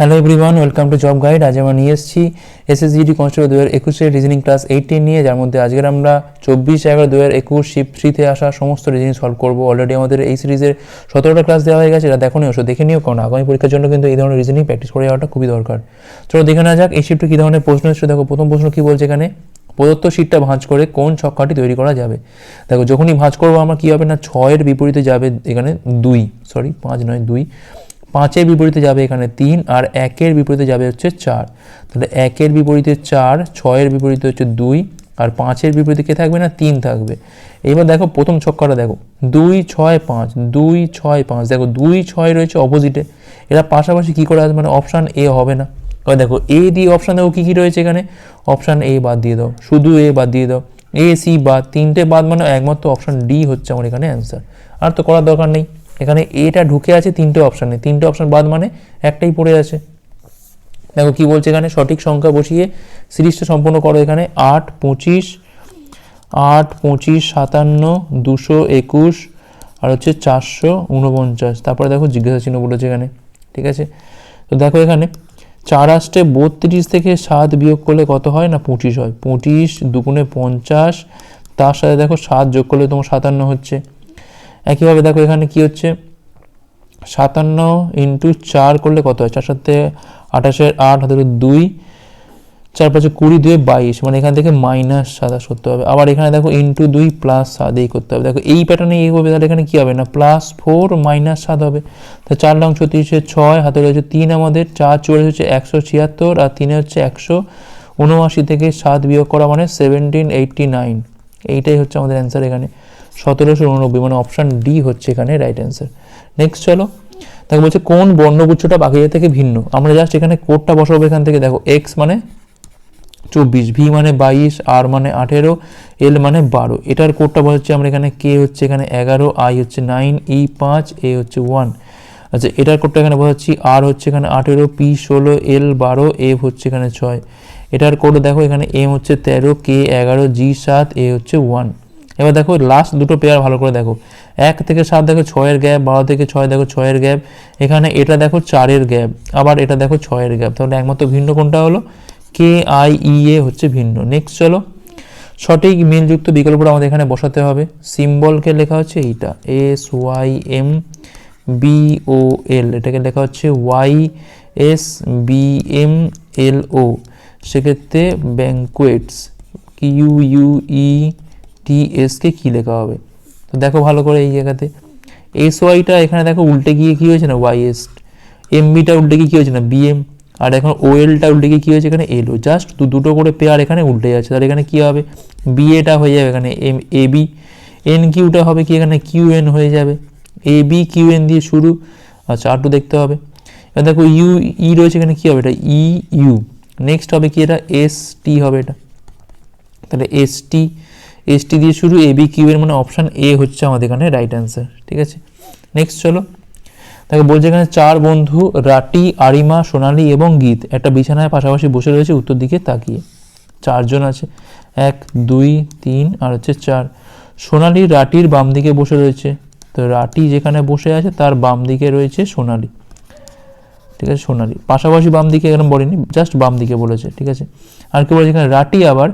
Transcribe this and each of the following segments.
Hello everyone welcome to job guide আজ আমরা নিয়ে এসেছি এসএসজিডি কনস্টেবল দু হাজার একুশের রিজনিং ক্লাস এইটিন নিয়ে, যার মধ্যে আজকের আমরা চব্বিশ এগারো দু হাজার একুশ শিফট থ্রিতে আসা সমস্ত রিজনিং সলভ করব। অলরেডি আমাদের এই সিরিজের সতেরোটা ক্লাস দেওয়া হয়ে গেছে, এটা দেখো নিও দেখে নিও, কারণ আগামী পরীক্ষার জন্য কিন্তু এই ধরনের রিজনিং প্র্যাকটিস করে যাওয়াটা খুবই দরকার। চলো দেখে নেওয়া যাক, এই শিফটে কী ধরনের প্রশ্ন এসেছে। দেখো, প্রথম প্রশ্ন কী বলছে এখানে? প্রদত্ত শীটটা ভাঁজ করে কোন ছক্কাটি তৈরি করা যাবে? দেখো, যখনই ভাঁজ করব আমার কী হবে না, ছয়ের বিপরীতে যাবে এখানে দুই সরি পাঁচ নয়, দুই। পাঁচের বিপরীতে যাবে এখানে তিন আর একের বিপরীতে যাবে হচ্ছে চার। তাহলে একের বিপরীতে চার, ছয়ের বিপরীতে হচ্ছে দুই আর পাঁচের বিপরীতে কে থাকবে না? তিন থাকবে। এবার দেখো প্রথম ছক্কাটা দেখো। দুই, ছয়, পাঁচ, দুই, ছয়, পাঁচ। দেখো দুই, ছয় রয়েছে অপোজিটে এরা পাশাপাশি কী করে আসবে? মানে অপশান এ হবে না। এবার দেখো এ দিয়ে অপশান দেখো কী কী রয়েছে এখানে? অপশান এ বাদ দিয়ে দাও। শুধু এ বাদ দিয়ে দাও। এ সি বাদ। তিনটে বাদ মানে একমাত্র অপশান ডি হচ্ছে আমার এখানে অ্যান্সার আর তো করার দরকার নেই। এখানে এটা ঢুকে আছে তিনটে অপশানে তিনটে অপশান বাদ মানে একটাই পড়ে আছে। দেখো কি বলছে এখানে? সঠিক সংখ্যা বসিয়ে সিরিজটা সম্পূর্ণ করো এখানে। আট, পঁচিশ আট, পঁচিশ, সাতান্ন, দুশো, একুশ, আর হচ্ছে চারশো উনপঞ্চাশ তারপরে দেখো জিজ্ঞাসা চিহ্ন বলেছে এখানে। ঠিক আছে? তো দেখো এখানে, চার আসটে বত্রিশ থেকে সাত বিয়োগ করলে কত হয় না পঁচিশ হয়? পঁচিশ দুগুণে পঞ্চাশ, তার সাথে দেখো সাত যোগ করলে তোমার সাতান্ন হচ্ছে। একইভাবে দেখো এখানে কি হচ্ছে? সাতান্ন ইন্টু চার করলে কত হয়? চার সাথে আঠাশের আট হাতে দুই, চার পাঁচে কুড়ি দুয়ে বাইশ মানে এখান থেকে মাইনাস সাতাশ করতে হবে। আবার এখানে দেখো ইন্টু দুই প্লাস সাত, এই করতে হবে। দেখো এই প্যাটার্নে এই হবে তাহলে এখানে কী হবে না? প্লাস ফোর মাইনাস সাত হবে। তা চার লং ছত্রিশে ছয়, হাতে রয়েছে তিন আমাদের, চার চুয়াল্লিশ হচ্ছে একশো ছিয়াত্তর, আর তিনে হচ্ছে একশো উনআশি থেকে সাত বিয়োগ করা মানে সেভেন্টিন এইটটি নাইন এইটাই হচ্ছে আমাদের অ্যান্সার এখানে। সতেরোশো উননব্বই মানে অপশান ডি হচ্ছে এখানে রাইট অ্যান্সার নেক্সট চলো। দেখো বলছে, কোন বর্ণগুচ্ছটা বাকিদের থেকে ভিন্ন? আমরা জাস্ট এখানে কোডটা বসাবো এখান থেকে। দেখো এক্স মানে চব্বিশ ভি মানে বাইশ আর মানে আঠেরো এল মানে বারো। এটার কোডটা বসাচ্ছি আমরা এখানে। কে হচ্ছে এখানে এগারো আই হচ্ছে নাইন ই পাঁচ এ হচ্ছে ওয়ান আচ্ছা এটার কোডটা এখানে বসাচ্ছি। আর হচ্ছে এখানে আঠেরো পি ষোলো এল বারো এফ হচ্ছে এখানে ছয়। এটার কোড দেখো, এখানে এম হচ্ছে তেরো কে এগারো জি সাত এ হচ্ছে ওয়ান এবার দেখো লাস্ট দুটো পেয়ার ভালো করে দেখো। এক থেকে সাত দেখো, ছয়ের গ্যাপ বারো থেকে ছয় দেখো, ছয়ের গ্যাপ এখানে এটা দেখো চারের গ্যাপ আবার এটা দেখো ছয়ের গ্যাপ তাহলে একমাত্র ভিন্ন কোনটা হলো? কে আই ই এ হচ্ছে ভিন্ন। নেক্সট চলো। সঠিক মিলযুক্ত বিকল্পটা আমাদের এখানে বসাতে হবে। সিম্বলকে লেখা হচ্ছে এইটা। S Y M B O L এটাকে লেখা হচ্ছে Y S B M L O সেক্ষেত্রে banquets Q U E T SK কী লেখা হবে? তো দেখো ভালো করে এই জায়গাতে। এস ওয়াইটা এখানে দেখো উল্টে গিয়ে কী হয়েছে না? ওয়াই এস এমবিটা উল্টে গিয়ে কী হয়েছে না? বিএম আর এখন ওএলটা উল্টে গিয়ে কী হয়েছে এখানে? এলও জাস্ট দুটো করে পেয়ার এখানে উল্টে যাচ্ছে। তাহলে এখানে কী হবে? বিএটা হয়ে যাবে এখানে এম এ বি এন কিউটা হবে কি এখানে? কিউ এন হয়ে যাবে। এ বি কিউ এন দিয়ে শুরু। আচ্ছা আর দেখতে হবে। এবার দেখো ইউ ই রয়েছে এখানে কী হবে? এটা ই ইউ নেক্সট হবে কি এটা? এস টি হবে এটা। তাহলে এস টি এস টি দিয়ে শুরু এ বি কিউ এর মানে অপশান এ হচ্ছে আমাদের এখানে রাইট অ্যান্সার ঠিক আছে? নেক্সট চলো। দেখো, বলছে এখানে চার বন্ধু, রাটি, আরিমা, সোনালি এবং গীত। একটা বিছানায় পাশাপাশি বসে রয়েছে, উত্তর দিকে তাকিয়ে। চারজন আছে। এক, দুই, তিন আর হচ্ছে চার। সোনালি রাটির বাম দিকে বসে রয়েছে। তো রাটি যেখানে বসে আছে, তার বাম দিকে রয়েছে সোনালি। ঠিক আছে, সোনালি। পাশাপাশি বাম দিকে এখানে বলেনি জাস্ট বাম দিকে বলেছে, ঠিক আছে? আর কি বলেছে এখানে? রাটি আবার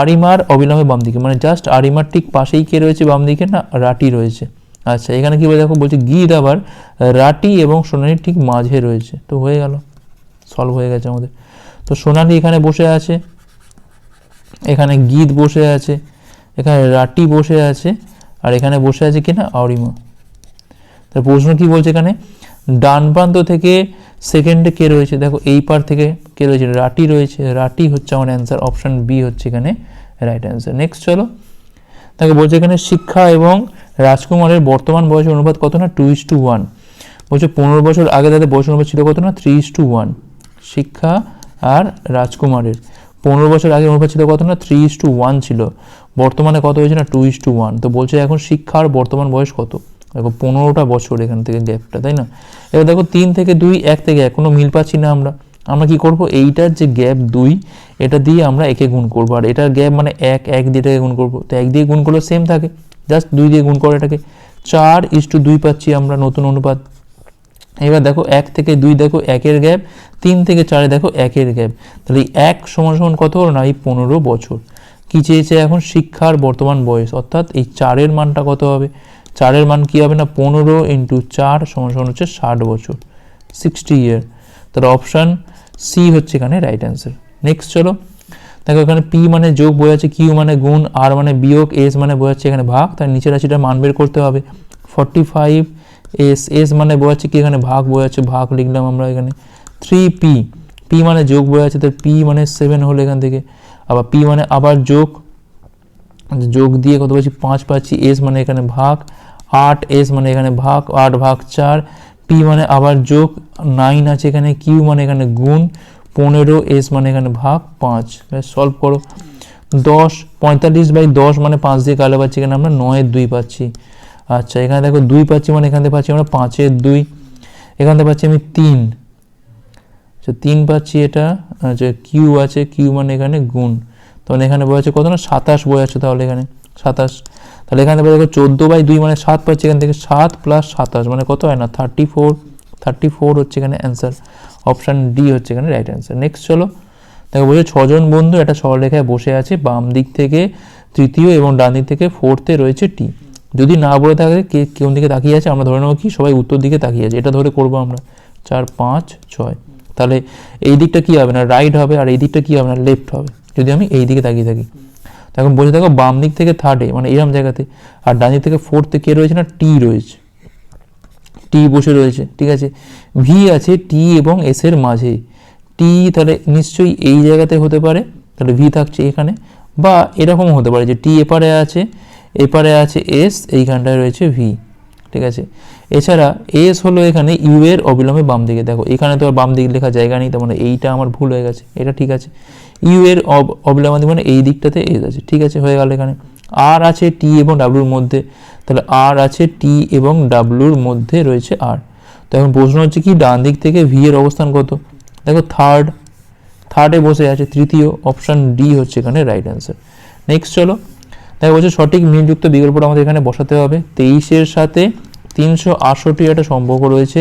আরিমার অবিলম্বে বাম দিকে মানে জাস্ট আরিমার ঠিক পাশেই কে রয়েছে বাম দিকে না? রাটি রয়েছে। আচ্ছা এখানে কী বলে দেখো বলছে গীত আবার, রাটি এবং সোনালির ঠিক মাঝে রয়েছে। তো হয়ে গেল সলভ হয়ে গেছে আমাদের। তো সোনালি এখানে বসে আছে, এখানে গীত বসে আছে, এখানে রাটি বসে আছে, আর এখানে বসে আছে কিনা আরিমা। তার প্রশ্ন কি বলছে এখানে? ডান প্রান্ত থেকে সেকেন্ডে কে রয়েছে? দেখো, এই পার থেকে কে রয়েছে? রাটি রয়েছে। রাটি হচ্ছে আমার অ্যান্সার অপশান বি হচ্ছে এখানে রাইট অ্যান্সার নেক্সট চলো। তাকে বলছে এখানে শিক্ষা এবং রাজকুমারের বর্তমান বয়সের অনুপাত কত না? টু ইস টু ওয়ান বলছে পনেরো বছর আগে তাদের বয়স অনুপাত ছিল কত না? থ্রি ইস টু ওয়ান শিক্ষা আর রাজকুমারের। পনেরো বছর আগে অনুপাত ছিল কত না? থ্রি ইস টু ওয়ান ছিল। বর্তমানে কত হয়েছে না? টু ইস টু ওয়ান তো বলছে এখন শিক্ষার বর্তমান বয়স কত? দেখো পনেরোটা বছর এখান থেকে গ্যাপটা তাই না? এবার দেখো তিন থেকে দুই, এক থেকে এক, কোনো মিল পাচ্ছি না আমরা। আমরা কি করব? এইটার যে গ্যাপ দুই, এটা দিয়ে আমরা একে গুণ করব। আর এটার গ্যাপ মানে এক এক দিয়ে গুণ করব। তো এক দিয়ে গুণ করলে সেম থাকে। জাস্ট দুই দিয়ে গুণ করে এটাকে। চার ইস টু দুই পাচ্ছি আমরা নতুন অনুপাত। এবার দেখো এক থেকে দুই দেখো একের গ্যাপ তিন থেকে চারে দেখো একের গ্যাপ তাহলে এক সমান সমান কত হলো না? এই পনেরো বছর। কি চেয়েছে এখন? শিক্ষার বর্তমান বয়স। অর্থাৎ এই চারের মানটা কত হবে? চারের মান কি হবে না? পনেরো ইন্টু চার সমান হচ্ছে ষাট বছর সিক্সটি ইয়ার তাহলে অপশান সি হচ্ছে এখানে রাইট অ্যান্সার নেক্সট চলো। দেখো এখানে পি মানে যোগ বোঝাচ্ছে কিউ মানে গুণ আর মানে বিয়োগ এস মানে বোঝাচ্ছে এখানে ভাগ। তার নিচের রাশিটা মান বের করতে হবে। ফর্টি ফাইভ এস এস মানে বোঝাচ্ছে কি এখানে? ভাগ বোঝাচ্ছে ভাগ লিখলাম আমরা এখানে। থ্রি পি পি মানে যোগ বোঝাচ্ছে তার পি মানে সেভেন হলো এখান থেকে। আবার পি মানে আবার যোগ যোগ দিয়ে কত পাচ্ছি? পাঁচ পাচ্ছি। এস মানে এখানে ভাগ, আট এস মানে এখানে ভাগ, আট ভাগ চার। পি মানে আবার যোগ নাইন আছে এখানে কিউ মানে এখানে গুণ, পনেরো এস মানে এখানে ভাগ, পাঁচ। সলভ করো। দশ, পঁয়তাল্লিশ বাই দশ মানে পাঁচ দিয়ে কালো পাচ্ছি? এখানে আমরা নয়ের দুই পাচ্ছি। আচ্ছা এখানে দেখো দুই পাচ্ছি মানে এখান থেকে পাচ্ছি আমরা পাঁচের দুই। এখান থেকে পাচ্ছি আমি তিন। আচ্ছা তিন পাচ্ছি এটা আচ্ছা কিউ আছে কিউ মানে এখানে গুণ। তখন এখানে বোঝাচ্ছে কত না? সাতাশ বোঝাচ্ছে তাহলে এখানে। সাতাশ। তাহলে এখানে দেখো চোদ্দ বাই দুই মানে সাত পাচ্ছি এখান থেকে। সাত প্লাস সাতাশ মানে কত হয় না? থার্টি ফোর থার্টি ফোর হচ্ছে এখানে অ্যান্সার অপশান ডি হচ্ছে এখানে রাইট অ্যান্সার নেক্সট চলো। দেখো বলছে ছজন বন্ধু একটা সরলরেখায় বসে আছে বাম দিক থেকে তৃতীয় এবং ডান দিক থেকে ফোর্থে রয়েছে টি যদি না বলে থাকে কে কোন দিকে তাকিয়ে আছে আমরা ধরে নেব কি? সবাই উত্তর দিকে তাকিয়ে আছে। এটা ধরে করব আমরা। চার, পাঁচ, ছয়। তাহলে এই দিকটা কী হবে না? রাইট হবে আর এই দিকটা কি হবে না? লেফট হবে। যদি আমি এই দিকে তাকিয়ে থাকি। তখন বসে দেখো, বাম দিক থেকে থার্ডে মানে এরম জায়গাতে, আর ডান দিক থেকে ফোর্থে কে রয়েছে না? টি রয়েছে। টি বসে রয়েছে, ঠিক আছে? ভি আছে টি এবং এস এর মাঝে। টি তাহলে নিশ্চয়ই এই জায়গাতে হতে পারে, তাহলে ভি থাকছে এখানে, বা এরকমও হতে পারে যে টি এপারে আছে এপারে আছে এস এইখানটায় রয়েছে ভি ঠিক আছে? এছাড়া এস হলো এখানে ইউ এর অবিলম্বে বাম দিকে। দেখো, এখানে তো আর বাম দিকে লেখা জায়গা নেই, তার মানে এইটা আমার ভুল হয়ে গেছে। এটা ঠিক আছে। ইউ এর অব- অবিলম্বে মানে এই দিকটাতে এস আছে। ঠিক আছে, হয়ে গেল এখানে। আর আছে টি এবং ডাব্লুর মধ্যে। তাহলে আর আছে টি এবং ডাব্লুর মধ্যে রয়েছে আর তো এখন প্রশ্ন হচ্ছে কি, ডান দিক থেকে ভি এর অবস্থান কত? দেখো থার্ড থার্ডে বসে আছে। তৃতীয় অপশান ডি হচ্ছে এখানে রাইট অ্যান্সার নেক্সট চলো। দেখো বলছে সঠিক মিলযুক্ত বিকল্পটা আমাদের এখানে বসাতে হবে। তেইশের সাথে তিনশো আটষট্টি একটা সম্পর্ক রয়েছে।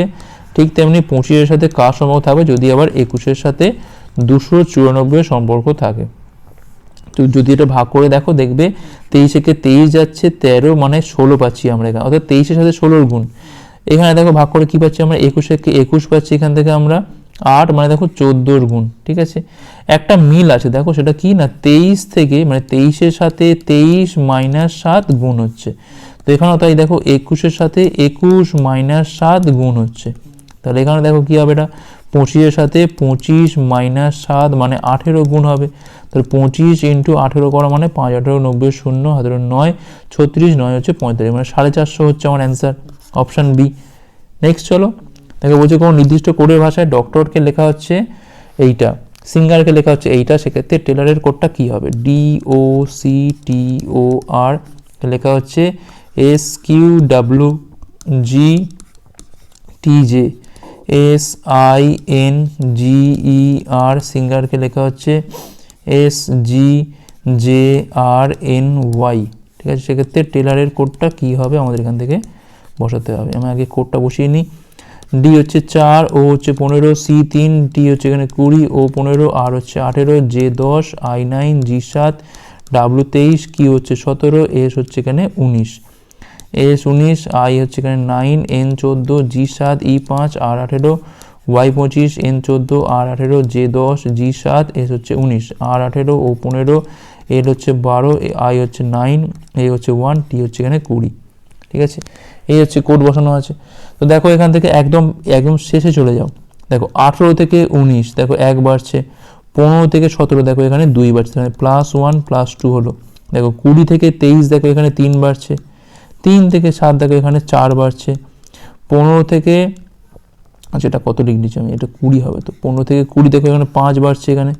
ঠিক তেমনি পঁচিশের সাথে কার সম্পর্ক থাকবে? যদি আবার একুশের সাথে দুশো চুরানব্বই সম্পর্ক থাকে। তো যদি এটা ভাগ করে দেখো, দেখবে তেইশেকে তেইশ যাচ্ছে, তেরো মানে ষোলো পাচ্ছি আমরা এখানে। অর্থাৎ তেইশের সাথে ষোলোর গুণ। এখানে দেখো ভাগ করে কি পাচ্ছি আমরা? একুশেকে একুশ পাচ্ছি এখান থেকে আমরা। আট মানে দেখো চোদ্দোর গুণ, ঠিক আছে? একটা মিল আছে, দেখো সেটা কি না? তেইশ থেকে মানে তেইশের সাথে তেইশ মাইনাস সাত গুণ হচ্ছে। তো এখানেও তাই দেখো একুশের সাথে একুশ মাইনাস সাত গুণ হচ্ছে। তাহলে এখানে দেখো কি হবে এটা? পঁচিশের সাথে পঁচিশ মাইনাস সাত মানে আঠেরো গুণ হবে। তাহলে পঁচিশ ইন্টু আঠেরো করা মানে পাঁচ, আঠেরো, নব্বই, শূন্য হাজারো নয়, ছত্রিশ, নয় হচ্ছে পঁয়তাল্লিশ মানে সাড়ে চারশো হচ্ছে আমার অ্যান্সার, অপশান বি। নেক্সট চলো। দেখো বলছে, কোনো নির্দিষ্ট কোডের ভাষায় ডক্টরকে লেখা হচ্ছে এইটা, সিঙ্গারকে লেখা হচ্ছে এইটা, সেক্ষেত্রে টেলারের কোডটা কী হবে? ডি ও সি টি ও আর লেখা হচ্ছে S Q W G T J S I N G E R সিঙ্গারকে লেখা হচ্ছে S G J R N Y ঠিক আছে? সেক্ষেত্রে টেলারের কোডটা কী হবে? আমাদের এখান থেকে বসাতে হবে। আমি আগে কোডটা বসিয়ে নিই। ডি হচ্ছে চার ও হচ্ছে পনেরো সি তিন টি হচ্ছে এখানে কুড়ি ও পনেরো আর হচ্ছে আঠেরো জে দশ আই নাইন জি সাত ডাব্লু তেইশ কি হচ্ছে সতেরো এস হচ্ছে এখানে উনিশ। এস উনিশ আই হচ্ছে এখানে নাইন এন চোদ্দ জি সাত ই পাঁচ আর আঠেরো ওয়াই পঁচিশ এন চোদ্দ আর আঠেরো জে দশ জি সাত এস হচ্ছে উনিশ। আর আঠেরো ও পনেরো এল হচ্ছে বারো আই হচ্ছে নাইন এ হচ্ছে ওয়ান টি হচ্ছে এখানে কুড়ি। ঠিক আছে? এই হচ্ছে কোড বসানো আছে। তো দেখো এখান থেকে একদম একদম শেষে চলে যাও। দেখো আঠেরো থেকে উনিশ, দেখো এক বাড়ছে। পনেরো থেকে সতেরো, দেখো এখানে দুই বাড়ছে। মানে প্লাস ওয়ান প্লাস টু হলো। দেখো কুড়ি থেকে তেইশ, দেখো এখানে তিন বাড়ছে। তিন থেকে সাত, দেখো এখানে চার বাড়ছে। পনেরো থেকে আচ্ছা এটা কত ডিগ্রি আমি? এটা কুড়ি হবে তো। পনেরো থেকে কুড়ি, দেখো এখানে পাঁচ বাড়ছে এখানে।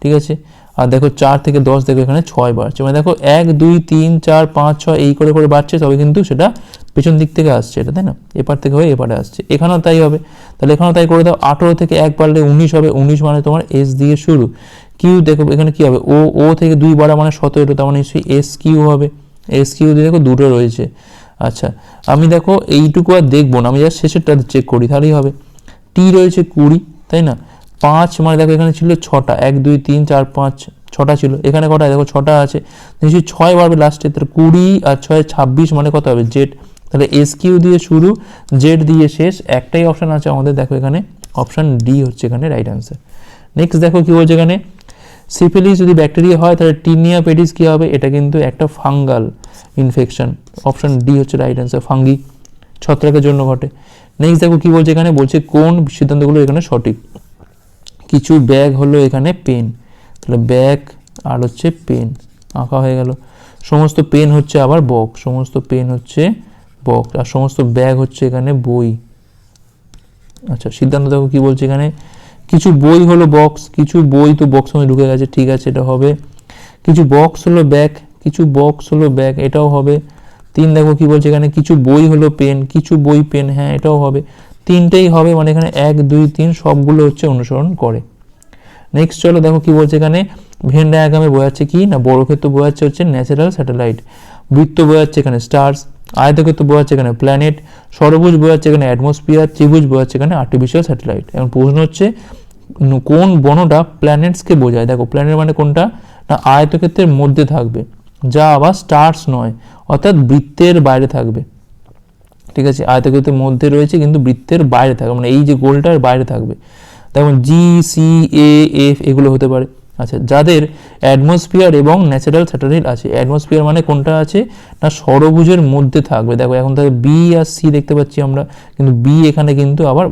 ঠিক আছে? আর দেখো চার থেকে দশ, দেখো এখানে ছয় বাড়ছে। মানে দেখো এক, দুই, তিন, চার, পাঁচ, ছয়, এই করে করে বাড়ছে। তবে কিন্তু সেটা পেছন দিক থেকে আসছে এটা, তাই না? এপার থেকে হয়ে এপারে আসছে। এখানেও তাই হবে। তাহলে এখানেও তাই করে দাও। আঠেরো থেকে এক বাড়লে উনিশ হবে। উনিশ মানে তোমার এস দিয়ে শুরু। কিউ দেখো, এখানে কি হবে? ও ও থেকে দুই বাড়া মানে সতেরো, তার মানে নিশ্চয়ই এস কিউ হবে। এস কিউ দিয়ে দেখো দুটো রয়েছে। আচ্ছা আমি দেখো এইটুকু আর দেখব না। আমি জাস্ট শেষেরটা চেক করি, তাহলেই হবে। টি রয়েছে কুড়ি, তাই না? পাঁচ মানে দেখো এখানে ছিল ছটা। এক, দুই, তিন, চার, পাঁচ, ছটা ছিল। এখানে কটা? দেখো ছটা আছে। নিশ্চয়ই ছয় বাড়বে লাস্টে তাহলে কুড়ি আর ছয় ছাব্বিশ মানে কত হবে? জেড তাহলে এস কিউ দিয়ে শুরু জেড দিয়ে শেষ, একটাই অপশান আছে আমাদের। দেখো এখানে অপশান ডি হচ্ছে এখানে রাইট অ্যান্সার নেক্সট দেখো কি বলছে এখানে? সিফিলিস যদি ব্যাকটেরিয়া হয়, তাহলে টিনিয়া পেডিস কী হবে? এটা কিন্তু একটা ফাঙ্গাল ইনফেকশন অপশান ডি হচ্ছে রাইট অ্যান্সার ফাঙ্গি ছত্রাকের জন্য ঘটে। নেক্সট দেখো কি বলছে এখানে? বলছে কোন সিদ্ধান্তগুলো এখানে সঠিক। কিছু ব্যাগ হলো এখানে পেন তাহলে ব্যাগ আর হচ্ছে পেন আঁকা হয়ে গেল। সমস্ত পেন হচ্ছে আবার বক। সমস্ত পেন হচ্ছে বক আর সমস্ত ব্যাগ হচ্ছে এখানে বই। আচ্ছা সিদ্ধান্ত দেখো কি বলছে এখানে? কিছু বই হলো বক্স কিছু বই তো বক্স মধ্যে ঢুকে গেছে, ঠিক আছে, এটা হবে। কিছু বক্স হলো ব্যাগ কিছু বক্স হলো ব্যাগ এটাও হবে। তিন দেখো কি বলছে এখানে, কিছু বই হলো পেন কিছু বই পেন হ্যাঁ এটাও হবে। তিনটেই হবে মানে এখানে এক, দুই, তিন, সবগুলো হচ্ছে অনুসরণ করে। নেক্সট চলো দেখো কি বলছে এখানে। ভেন ডায়াগ্রামে বোঝাচ্ছে কি? না, বড় ক্ষেত্র বোঝাচ্ছে হচ্ছে ন্যাচারাল স্যাটেলাইট বৃত্ত বোঝাচ্ছে এখানে স্টার্স আয়তক্ষেত্র বোঝাচ্ছে এখানে প্ল্যানেট সরভুজ বোঝাচ্ছে এখানে অ্যাটমসফিয়ার ত্রিভুজ বোঝাচ্ছে এখানে আর্টিফিশিয়াল স্যাটেলাইট এখন প্রশ্ন হচ্ছে কোন বনটা প্ল্যানেটসকে বোঝায়? দেখো প্ল্যানেট মানে কোনটা? না, আয়তক্ষেত্রের মধ্যে থাকবে। যা আবার স্টার্স নয়, অর্থাৎ বৃত্তের বাইরে থাকবে। ঠিক আছে? আয়তক্ষেত্রের মধ্যে রয়েছে, কিন্তু বৃত্তের বাইরে থাকবে। মানে এই যে গোলটার বাইরে থাকবে। তেমন জি সি এ এফ এগুলো হতে পারে। আচ্ছা যাদের অ্যাটমসফিয়ার এবং ন্যাচারাল স্যাটেলাইট আছে অ্যাটমসফিয়ার মানে কোনটা আছে? না, ষড়ভুজের মধ্যে থাকবে। দেখো, এখন তাহলে বি আর সি দেখতে পাচ্ছি আমরা, কিন্তু বি এখানে কিন্তু আবার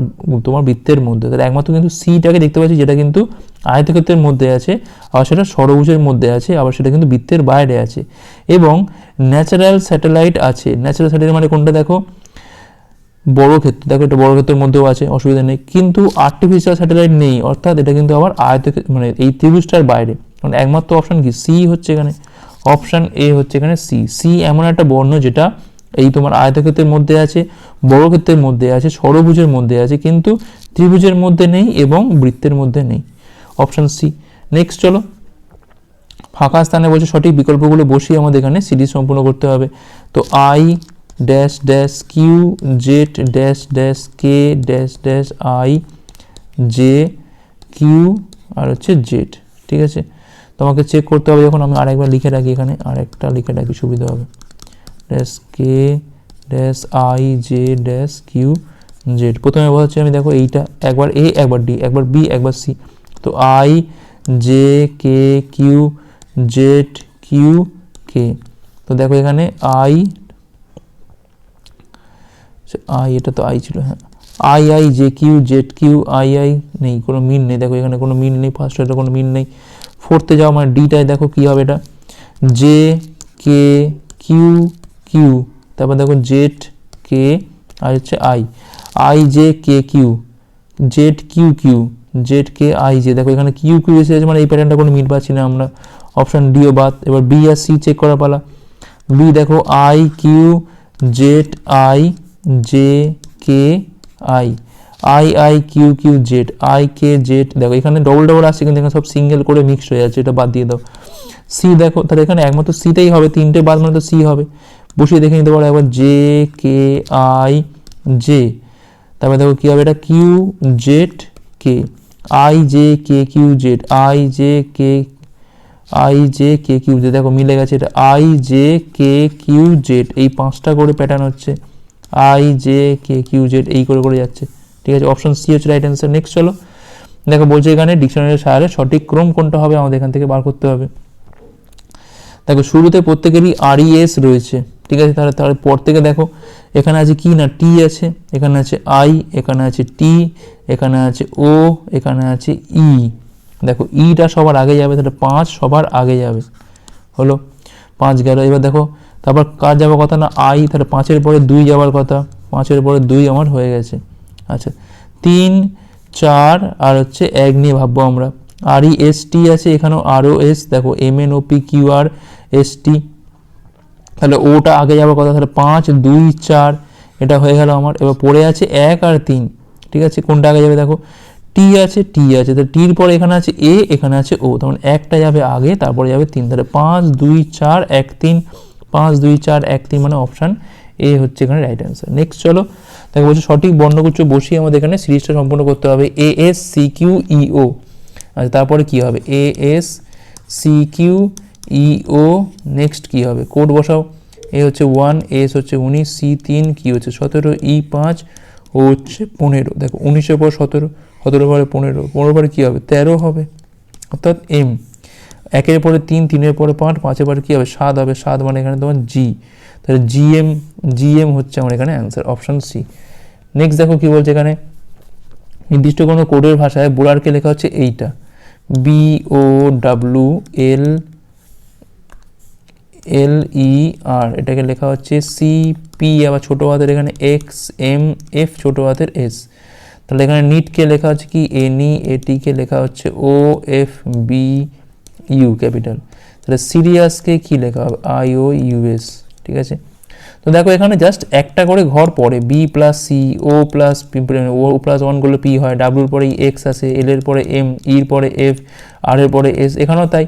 তোমার বৃত্তের মধ্যে। তাহলে একমাত্র কিন্তু সিটাকে দেখতে পাচ্ছি, যেটা কিন্তু আয়তক্ষেত্রের মধ্যে আছে, আবার সেটা ষড়ভুজের মধ্যে আছে, আবার সেটা কিন্তু বৃত্তের বাইরে আছে। এবং ন্যাচারাল স্যাটেলাইট আছে। ন্যাচারাল স্যাটেলাইট মানে কোনটা দেখো? বড় ক্ষেত্র, দেখো এটা বড় ক্ষেত্রের মধ্যেও আছে, অসুবিধা নেই। কিন্তু আর্টিফিশিয়াল স্যাটেলাইট নেই, অর্থাৎ এটা কিন্তু আবার আয়ত মানে এই ত্রিভুজটার বাইরে। মানে একমাত্র অপশান কি? সি হচ্ছে এখানে। অপশান এ হচ্ছে এখানে সি সি এমন একটা বর্ণ যেটা এই তোমার আয়তক্ষেত্রের মধ্যে আছে, বড় ক্ষেত্রের মধ্যে আছে, ষড়ভুজের মধ্যে আছে, কিন্তু ত্রিভুজের মধ্যে নেই এবং বৃত্তের মধ্যে নেই। অপশান সি নেক্সট চলো। ফাঁকা স্থানে বলছে সঠিক বিকল্পগুলো বসিয়ে আমাদের এখানে সিরিজ সম্পূর্ণ করতে হবে। তো I dash dash Q Z dash dash K dash dash I J Q আর হচ্ছে জেড ঠিক আছে? তোমাকে চেক করতে হবে যখন আমি আরেকবার লিখে রাখি এখানে, আরেকটা লিখে রাখি, সুবিধা হবে। Dash K dash I J dash Q Z প্রথমে হচ্ছে আমি দেখো এইটা একবার এ একবার ডি একবার বি একবার সি তো I J K Q Z Q K তো দেখো এখানে আই আই, এটা তো আই ছিল হ্যাঁ। I I, J, Q, Z, Q, I I নেই, কোনো মিন নেই, দেখো এখানে কোনো মিন নেই ফার্স্ট এটা কোনো মিন নেই। ফোর্থে যাও মানে ডিটায় দেখো কী হবে এটা। জে কে কিউ কিউ তারপর দেখো জেড কে আর হচ্ছে I I J K Q Z Q Q Z K I J দেখো এখানে কিউ কিউ এসে আছে মানে এই প্যাটার্নটা কোনো মিল পাচ্ছি না আমরা। অপশান ডিও বাদ, এবার বি আর সি চেক করা পালা। বি দেখো I Q Z I J K I I I Q Q Z I K Z দেখো, এখানে ডবল ডবল আসছে, কিন্তু এখানে সব সিঙ্গেল করে মিক্সড হয়ে যাচ্ছে, এটা বাদ দিয়ে দাও। সি দেখো, তাহলে এখানে একমাত্র সিতেই হবে, তিনটে বাদ মানে তো সি হবে। বসিয়ে দেখে নিতে পারো একবার জে কে আই জে তারপরে দেখো কী হবে, এটা Q Z K I J K Q Z I J K I J K Q Z দেখো, মিলে গেছে এটা I J K Q Z এই পাঁচটা করে প্যাটার্ন হচ্ছে। I J K Q Z এই করে করে যাচ্ছে। ঠিক আছে? অপশন সি হচ্ছে রাইট অ্যান্সার নেক্সট চলো। দেখো, বলছে এখানে ডিকশনারির সাহায্যে সঠিক ক্রম কোনটা হবে আমাদের এখান থেকে বার করতে হবে। দেখো, শুরুতে প্রত্যেকেরই আর এস রয়েছে। ঠিক আছে? তাহলে তার পর থেকে দেখো, এখানে আছে কি না? টি আছে। এখানে আছে আই এখানে আছে টি এখানে আছে ও এখানে আছে ই দেখো ইটা সবার আগে যাবে, তাহলে পাঁচ সবার আগে যাবে। হলো? পাঁচ গেল। এবার দেখো তারপর কার যাওয়ার কথা না আই, তাহলে পাঁচের পরে দুই যাওয়ার কথা, পাঁচের পরে দুই আমার হয়ে গেছে। আচ্ছা তিন, চার আর হচ্ছে এক নিয়ে ভাববো আমরা। আর ই এস টি আছে, এখানেও আরও এস, দেখো M N O P Q R S T. তাহলে ওটা আগে যাওয়ার কথা, তাহলে পাঁচ, দুই, চার, এটা হয়ে গেল আমার। এবার পড়ে আছে এক আর তিন, ঠিক আছে? কোনটা আগে যাবে দেখো? টি আছে টি আছে, তাহলে টির পরে এখানে আছে এ, এখানে আছে ও তখন একটা যাবে আগে, তারপরে যাবে তিন, তাহলে পাঁচ, দুই, চার, এক, তিন পাঁচ, দুই, চার, এক, তিন মানে অপশান এ হচ্ছে এখানে রাইট অ্যান্সার নেক্সট চলো দেখো বলছে সঠিক বর্ণগুচ্ছ বসিয়ে আমাদের এখানে সিরিজটা সম্পূর্ণ করতে হবে। এ এস সি কিউ ইও আচ্ছা তারপরে কি হবে? A S C Q E O next কি হবে? কোড বসাও। এ হচ্ছে ওয়ান এস হচ্ছে উনিশ সি তিন কি হচ্ছে সতেরো ই পাঁচ ও হচ্ছে পনেরো। দেখো, উনিশের পর সতেরো সতেরো পরে পনেরো পনেরো পরে কী হবে? তেরো হবে। অর্থাৎ এম একের পরে তিন, তিনের পরে পাঁচ, পাঁচের পরে কী হবে? সাত হবে। সাত মানে এখানে তোমার জি তাহলে জিএম জিএম হচ্ছে আমার এখানে অ্যান্সার অপশান সি নেক্সট দেখো কী বলছে এখানে। নির্দিষ্ট কোনো কোডের ভাষায় বোলারকে লেখা হচ্ছে এইটা। বি ও ডাব্লু এল এল ই আর এটাকে লেখা হচ্ছে সি পি আবার ছোটো হাতের এখানে এক্স এম এফ ছোটো হাতের এস তাহলে এখানে নিটকে লেখা হচ্ছে কি? এনই এটিকে লেখা হচ্ছে O F B U capital. তাহলে সিরিয়াসকে কি লেখা হবে? আই ও ইউএস ঠিক আছে? তো দেখো এখানে জাস্ট একটা করে ঘর পড়ে। B plus C O plus O plus one করলে পি হয়। ডাব্লুর পরে এক্স আছে এল এর পরে এম ইর পরে এফ আর এর পরে এস এখানেও তাই।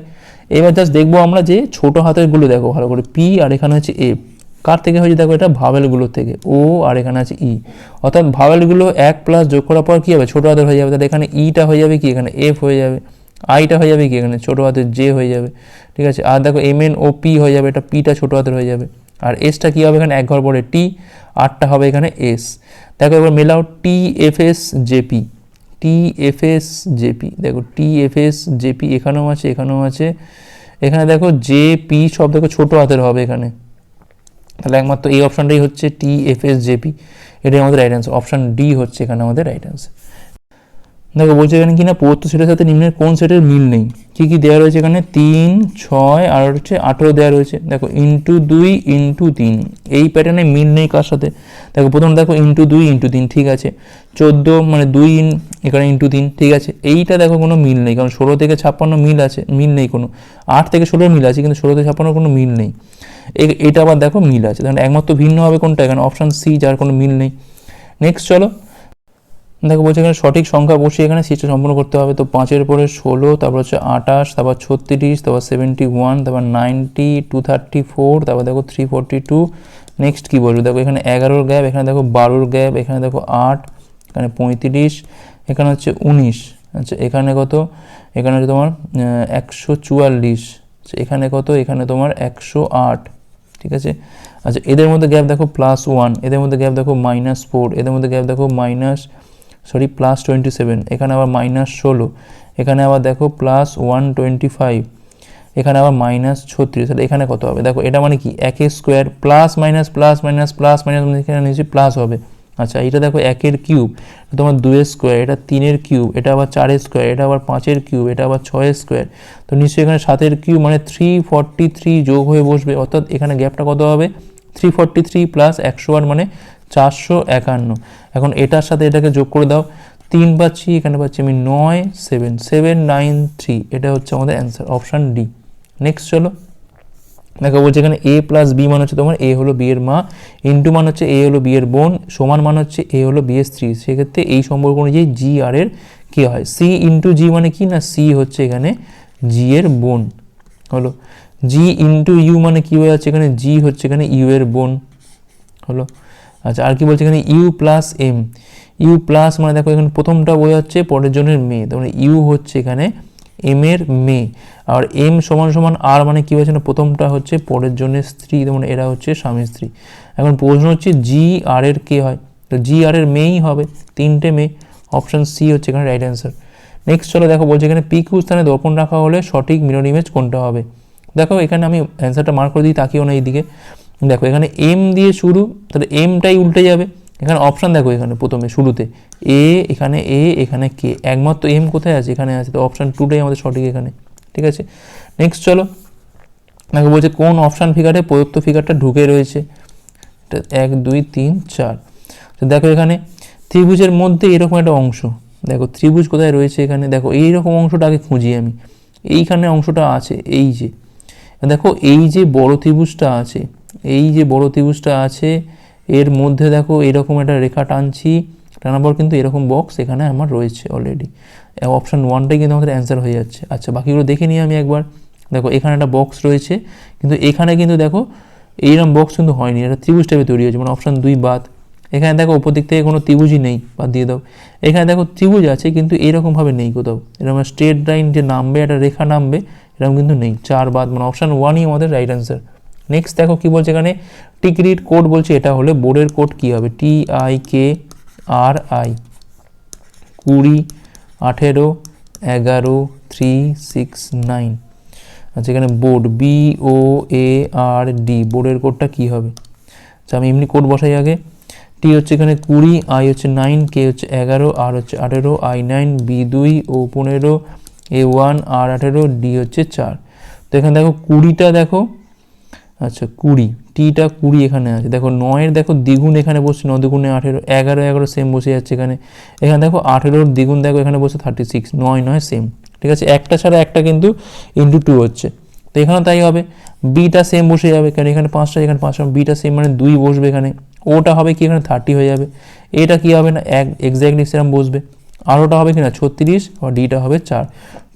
এবার জাস্ট দেখব আমরা যে ছোটো হাতেরগুলো দেখো, ভালো করে পি আর এখানে হচ্ছে এফ কার থেকে হয়েছে দেখো এটা? ভাওয়েলগুলোর থেকে। ও আর এখানে আছে ই অর্থাৎ ভাওয়েলগুলো এক প্লাস যোগ করার পর কী হবে? ছোটো হাতের হয়ে যাবে। তাহলে এখানে ইটা হয়ে যাবে কি? এখানে এফ হয়ে যাবে। আইটা হয়ে যাবে কি এখানে? ছোটো হাতের জে হয়ে যাবে। ঠিক আছে? আর দেখো এম এন ও পি হয়ে যাবে, এটা পিটা ছোটো হাতের হয়ে যাবে। আর এসটা কী হবে এখানে? এক ঘর পরে টি আরটা হবে এখানে এস দেখো, এবার মেলাও T F S JP T F S JP দেখো টি এফ এস জেপি এখানেও আছে এখানেও আছে। এখানে দেখো জে পি সব দেখো ছোটো হাতের হবে এখানে। তাহলে একমাত্র এই অপশানটাই হচ্ছে টি এফ এস জেপি এটাই আমাদের রাইট অ্যান্সার অপশান ডি হচ্ছে এখানে আমাদের রাইট অ্যান্সার দেখো, বলছে এখানে কি না প্রদত্ত সেটের সাথে নিম্নের কোন সেটের মিল নেই? কি কি দেওয়া রয়েছে এখানে? তিন, ছয়, আর হচ্ছে আঠেরো দেওয়া রয়েছে। দেখো ইন্টু দুই ইন্টু তিন। এই প্যাটার্নে মিল নেই কার সাথে? দেখো, প্রথম দেখো ইন্টু দুই ইন্টু তিন, ঠিক আছে। চোদ্দ মানে দুই ইন এখানে ইন্টু তিন, ঠিক আছে। এইটা দেখো কোনো মিল নেই, কারণ ষোলো থেকে ছাপ্পান্ন মিল আছে, মিল নেই কোনো। আট থেকে ষোলোর মিল আছে, কিন্তু ষোলো থেকে ছাপ্পান্ন কোনো মিল নেই। এটা আবার দেখো মিল আছে। তাহলে একমাত্র ভিন্ন হবে কোনটা? এখানে অপশান সি যার কোনো মিল নেই। নেক্সট চলো। দেখো, বলছে এখানে সঠিক সংখ্যা বসিয়ে এখানে সিটটা সম্পূর্ণ করতে হবে। তো পাঁচের পরে ষোলো, তারপর হচ্ছে আঠাশ, তারপর ছত্রিশ, তারপর সেভেন্টি ওয়ান তারপর নাইনটি টু থার্টি ফোর তারপর দেখো থ্রি ফোরটি টু নেক্সট কী বলব? দেখো, এখানে এগারোর গ্যাপ এখানে দেখো বারোর গ্যাপ এখানে দেখো আট, এখানে পঁয়ত্রিশ, এখানে হচ্ছে উনিশ। আচ্ছা এখানে কত? এখানে হচ্ছে তোমার একশো চুয়াল্লিশ। আচ্ছা এখানে কত? এখানে তোমার একশো আট। ঠিক আছে? আচ্ছা এদের মধ্যে গ্যাপ দেখো প্লাস ওয়ান এদের মধ্যে গ্যাপ দেখো মাইনাস ফোর এদের মধ্যে গ্যাপ দেখো minus sorry plus twenty seven এখানে আবার মাইনাস ষোলো, এখানে আবার দেখো প্লাস ওয়ান টোয়েন্টি ফাইভ এখানে আবার মাইনাস ছত্রিশ, তাহলে এখানে কত হবে? দেখো, এটা মানে কি? একের square plus minus plus minus plus minus এখানে নিশ্চয়ই প্লাস হবে। আচ্ছা এটা দেখো একের কিউব তোমার দুয়ের স্কোয়ার এটা তিনের কিউব এটা আবার চারের স্কোয়ার এটা আবার পাঁচের কিউব এটা আবার ছয়ের স্কোয়ার তো নিশ্চয়ই এখানে সাতের কিউব মানে থ্রি ফর্টি থ্রি যোগ হয়ে বসবে, অর্থাৎ এখানে গ্যাপটা কত হবে? থ্রি ফর্টি থ্রি প্লাস একশো আট মানে চারশো একান্ন। এখন এটার সাথে এটাকে যোগ করে দাও, তিন পাচ্ছি, এখানে পাচ্ছি আমি নয়, সেভেন সেভেন, নাইন, থ্রি। এটা হচ্ছে আমাদের অ্যান্সার অপশান ডি নেক্সট চলো। দেখো, বলছে এখানে এ প্লাস বি মান হচ্ছে তোমার এ হলো বি এর মা ইন্টু মান হচ্ছে এ হলো বি এর বোন, সমান মান হচ্ছে এ হলো বি এর স্ত্রী। সেক্ষেত্রে এই সম্পর্ক অনুযায়ী জি আর এর কী হয়? সি ইন্টু জি মানে কি না সি হচ্ছে এখানে জি এর বোন? হলো। জি ইন্টু ইউ মানে কী হয়ে যাচ্ছে এখানে? জি হচ্ছে এখানে ইউ এর বোন। হলো। আচ্ছা আর কি বলছে এখানে? U plus M. U plus মানে দেখো এখানে প্রথমটা বোঝাচ্ছে পরের জনের মেয়ে। তার মানে ইউ হচ্ছে এখানে এম এর মেয়ে। আর এম সমান সমান আর মানে কী হয়েছে না? প্রথমটা হচ্ছে পরের জনের স্ত্রী। যেমন এরা হচ্ছে স্বামী স্ত্রী। এখন প্রশ্ন হচ্ছে জি আর এর কে হয়? তো জি আর এর মেয়েই হবে, তিনটে মেয়ে। অপশন সি হচ্ছে এখানে রাইট অ্যান্সার নেক্সট চলো দেখো, বলছে এখানে পি কিউ স্থানে দর্পণ রাখা হলে সঠিক মিরর ইমেজ কোনটা হবে? দেখো এখানে আমি অ্যান্সারটা মার্ক করে দিই তাকিও না এইদিকে। দেখো, এখানে এম দিয়ে শুরু, তাহলে এমটাই উল্টে যাবে। এখানে অপশান দেখো এখানে প্রথমে, শুরুতে। এ এখানে এ এখানে কে একমাত্র এম কোথায় আছে? এখানে আছে। তো অপশান টুটাই আমাদের সঠিক এখানে। ঠিক আছে? নেক্সট চলো। দেখো, বলছে কোন অপশান ফিগারে প্রদত্ত ফিগারটা ঢুকে রয়েছে? এক, দুই, তিন, চার। তো দেখো এখানে, ত্রিভুজের মধ্যে এরকম একটা অংশ। দেখো, ত্রিভুজ কোথায় রয়েছে এখানে? দেখো, এইরকম অংশটা আগে খুঁজি আমি। এইখানে অংশটা আছে, এই যে। দেখো, এই যে বড় ত্রিভুজটা আছে এই যে বড় ত্রিভুজটা আছে, এর মধ্যে দেখো এরকম একটা রেখা টানছি, টানার পর কিন্তু এরকম বক্স এখানে আমার রয়েছে অলরেডি অপশান ওয়ানটাই কিন্তু আমাদের অ্যান্সার হয়ে যাচ্ছে। আচ্ছা বাকিগুলো দেখে নিই আমি একবার। দেখো, এখানে একটা বক্স রয়েছে, কিন্তু এখানে কিন্তু দেখো এইরকম বক্স কিন্তু হয়নি, এটা ত্রিভুজ টাইপের তৈরি হয়েছে মানে অপশান দুই বাদ। এখানে দেখো উপর দিক থেকে কোনো ত্রিভুজই নেই, বাদ দিয়ে দাও। এখানে দেখো ত্রিভুজ আছে, কিন্তু এইরকমভাবে নেই কোথাও। এরকম স্ট্রেট লাইন যে নামবে, একটা রেখা নামবে, এরকম কিন্তু নেই, চার বাদ মানে অপশান ওয়ানই আমাদের রাইট অ্যান্সার নেক্সট দেখো কি বলছে এখানে টিকিট কোড বলছে এটা হলে বোর্ডের কোড কি হবে? T I K R I কুড়ি, আঠেরো, এগারো থ্রি সিক্স নাইন আচ্ছা এখানে board B O A R D বোর্ডের কোডটা কী হবে? আচ্ছা আমি এমনি কোড বসাই আগে। টি হচ্ছে এখানে কুড়ি আই হচ্ছে নাইন কে হচ্ছে এগারো আর হচ্ছে আঠেরো আই নাইন বি দুই ও পনেরো এ ওয়ান আর আঠেরো ডি হচ্ছে চার। তো এখানে দেখো কুড়িটা দেখো আচ্ছা কুড়ি। টিটা কুড়ি এখানে আছে। দেখো নয়ের, দেখো দ্বিগুণ এখানে বসছে, ন দ্বিগুণে আঠেরো, এগারো এগারো সেম বসে যাচ্ছে এখানে। এখানে দেখো আঠেরোর দ্বিগুণ, দেখো এখানে বসে থার্টি সিক্স নয় নয় সেম ঠিক আছে? একটা ছাড়া একটা কিন্তু ইন্টু টু হচ্ছে। তো এখানে তাই হবে। বিটা সেম বসে যাবে কারণ এখানে পাঁচটা এখানে পাঁচটা, বিটা সেম মানে দুই বসবে এখানে। ওটা হবে কি এখানে থার্টি হয়ে যাবে। এটা কি হবে না? এক এক্স্যাক্টলি সেরকম বসবে। আর ওটা হবে কি না? ছত্রিশ আর ডিটা হবে চার।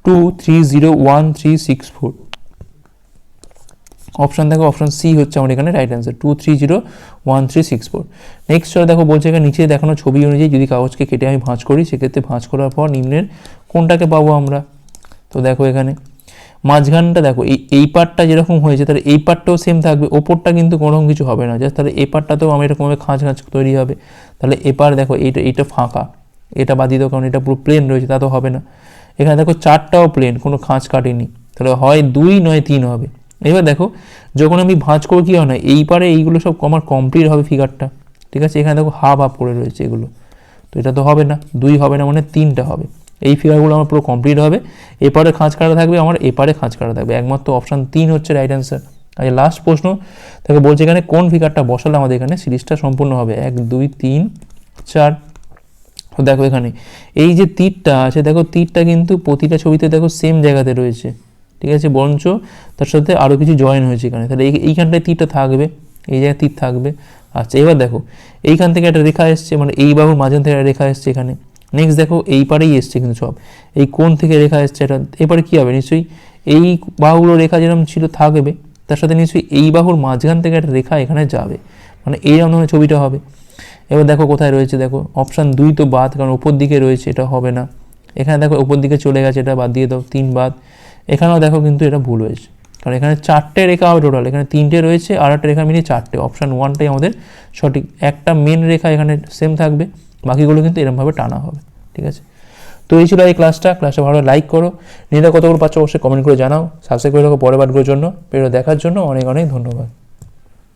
Two three zero one three six four option দেখো অপশান সি হচ্ছে আমার এখানে right answer two three zero one three six four next চলে দেখো, বলছে এখানে নিচে দেখানো ছবি অনুযায়ী যদি কাগজকে কেটে আমি ভাঁজ করি, সেক্ষেত্রে ভাঁজ করার পর নিম্নের কোনটাকে পাবো আমরা? তো দেখো এখানে, মাঝখানটা দেখো, এই এই পার্টটা যেরকম হয়েছে, তাহলে এই পার্টটাও সেম থাকবে, ওপরটা কিন্তু কোনোরকম কিছু হবে না জাস্ট তাহলে এই পার্টটাতেও আমার এরকমভাবে খাঁজ খাঁজ তৈরি হবে। তাহলে এপার দেখো, এইটা এইটা ফাঁকা, এটা বাদ দিতে কারণ এটা পুরো প্লেন রয়েছে, তা তো হবে না। এখানে দেখো চারটাও প্লেন কোনো খাঁজ কাটেনি। তাহলে হয় দুই, নয়, তিন হবে। এবার দেখো, যখন আমি ভাঁজ করব কী হয় না, এই পারে এইগুলো সব আমার কমপ্লিট হবে ফিগারটা ঠিক আছে? এখানে দেখো হাফ হাফ করে রয়েছে এগুলো। তো এটা তো হবে না, দুই হবে না মানে তিনটা হবে। এই ফিগারগুলো আমার পুরো কমপ্লিট হবে। এপারে খাঁজ কাটা থাকবে, আমার এপারে খাঁজ কাটা থাকবে। একমাত্র অপশান তিন হচ্ছে রাইট অ্যান্সার আচ্ছা লাস্ট প্রশ্ন তাকে বলছে এখানে কোন ফিগারটা বসালে আমাদের এখানে সিরিজটা সম্পূর্ণ হবে? এক, দুই, তিন, চার। দেখো এখানে, এই যে তীরটা আছে, দেখো তীরটা কিন্তু প্রতিটা ছবিতে দেখো সেম জায়গাতে রয়েছে। ঠিক আছে? বরঞ্চ তার সাথে আরও কিছু জয়েন হয়েছে এখানে। তাহলে এই, এইখানটায় তীরটা থাকবে, এই জায়গায় তীর থাকবে। আচ্ছা এবার দেখো, এইখান থেকে একটা রেখা এসছে মানে এই বাহুর মাঝখান থেকে একটা রেখা এসছে এখানে। নেক্সট দেখো, এই পারেই এসছে কিন্তু সব। এই কোন থেকে রেখা এসছে এটা। এবারে কী হবে? নিশ্চয়ই এই বাহুগুলো রেখা যেরকম ছিল থাকবে, তার সাথে নিশ্চয়ই এই বাহুর মাঝখান থেকে একটা রেখা এখানে যাবে। মানে এইরকম ধরনের ছবিটা হবে। এবার দেখো কোথায় রয়েছে, দেখো। অপশান দুই তো বাদ, কারণ ওপর দিকে রয়েছে, এটা হবে না। এখানে দেখো ওপর দিকে চলে গেছে, এটা বাদ দিয়ে দাও, তিন বাদ। এখানেও দেখো কিন্তু এটা ভুল হয়েছে। কারণ এখানে চারটে রেখা হবে টোটাল এখানে তিনটে রয়েছে আর একটা রেখা মিলিয়ে চারটে। অপশান ওয়ানটাই আমাদের সঠিক। একটা মেন রেখা এখানে সেম থাকবে, বাকিগুলো কিন্তু এরমভাবে টানা হবে, ঠিক আছে? তো এই ছিল এই ক্লাসটা ক্লাসটা ভালো লাইক করো। নিজেরা কতগুলো পাচ্ছ অবশ্যই কমেন্ট করে জানাও। সাবস্ক্রাইব করে রাখো পরের বারগুলোর জন্য। ভিডিও দেখার জন্য অনেক অনেক ধন্যবাদ।